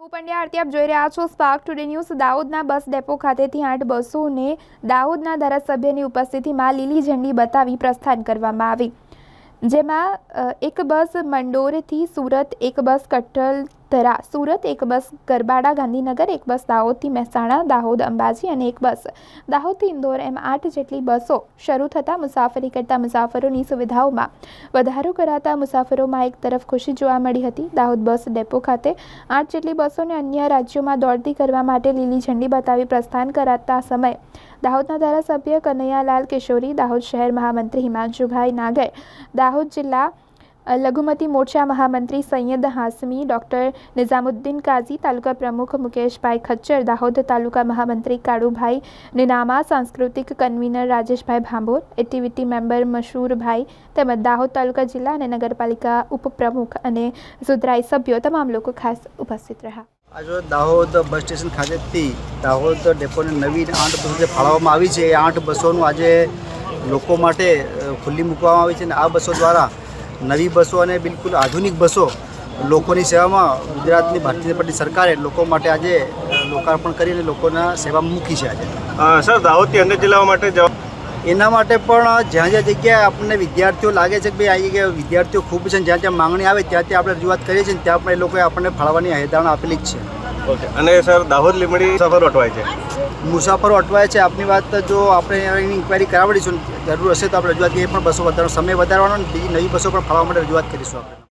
હું પંડ્યા આરતી આપ જોઈ રહ્યા છો સ્પાર્ક ટુડે ન્યૂઝ દાહોદના બસ ડેપો ખાતેથી આઠ બસોને દાહોદના ધારાસભ્યની ઉપસ્થિતિમાં લીલી ઝંડી બતાવી પ્રસ્થાન કરવામાં આવી. જેમાં એક બસ મંડોરથી સુરત, એક બસ કઠ્ઠલધરા સુરત એક બસ, ગરબાડા, ગાંધીનગર એક બસ, દાહોદથી મહેસાણા, દાહોદ અંબાજી અને એક બસ. દાહોદથી ઇન્દોર એમ આઠ જેટલી બસો શરૂ થતાં મુસાફરી કરતા મુસાફરોની સુવિધાઓમાં વધારો કરાતા મુસાફરોમાં એક તરફ ખુશી જોવા મળી હતી. દાહોદ બસ ડેપો ખાતે આઠ જેટલી બસોને અન્ય રાજ્યોમાં દોડતી કરવા માટે લીલી ઝંડી બતાવી પ્રસ્થાન કરાતા સમયે. દાહોદના ધારાસભ્ય કનૈયાલાલ કિશોરી, દાહોદ શહેર મહામંત્રી હિમાંશુભાઈ નાગર, દાહોદ જિલ્લા લઘુમતી મોરચા મહામંત્રી સૈયદ હાસમી, ડૉક્ટર નિઝામુદ્દીન કાઝી, તાલુકા પ્રમુખ મુકેશભાઈ ખચ્ચર, દાહોદ તાલુકા મહામંત્રી કાળુભાઈ નિનામા, સાંસ્કૃતિક convener Rajeshbhai Bhambhor, activity member Mashhoorbhai તેમજ દાહોદ તાલુકા જિલ્લા અને નગરપાલિકા ઉપપ્રમુખ અને સુધરાઈ સભ્યો તમામ લોકો ખાસ ઉપસ્થિત રહ્યા. આજે દાહોદ બસ સ્ટેશન ખાતેથી દાહોદ ડેપોને નવી આઠ બસો જે ફાળવવામાં આવી છે, એ આઠ બસોનું આજે લોકો માટે ખુલ્લી મૂકવામાં આવી છે અને આ બસો દ્વારા નવી બસો અને બિલકુલ આધુનિક બસો લોકોની સેવામાં ગુજરાતની ભારતીય જનતા પાર્ટી સરકારે લોકો માટે આજે લોકાર્પણ કરીને લોકોના સેવામાં મૂકી છે આજે. સર દાહોદથી અન્ય જિલ્લાઓ માટે જવા એના માટે પણ જ્યાં જ્યાં જગ્યાએ આપણને વિદ્યાર્થીઓ લાગે છે કે ભાઈ આવી જગ્યાએ વિદ્યાર્થીઓ ખૂબ છે જ્યાં જ્યાં માંગણી આવે ત્યાં ત્યાં આપણે રજૂઆત કરીએ છીએ ત્યાં પણ એ લોકોએ આપણને ફાળવાની હેદાણ આપેલી જ છે. ઓકે. અને સર દાહોદ લીમડી સફર અટવાય છે. મુસાફરો અટવાય છે, આપની વાત જો આપણે એની ઇન્કવાયરી કરાવડીશું, જરૂર હશે તો આપણે રજૂઆત કરીએ, પણ બસો વધારવાનો સમય વધારવાનો અને બીજી નવી બસો પણ ફાળવા માટે રજૂઆત કરીશું આપણે.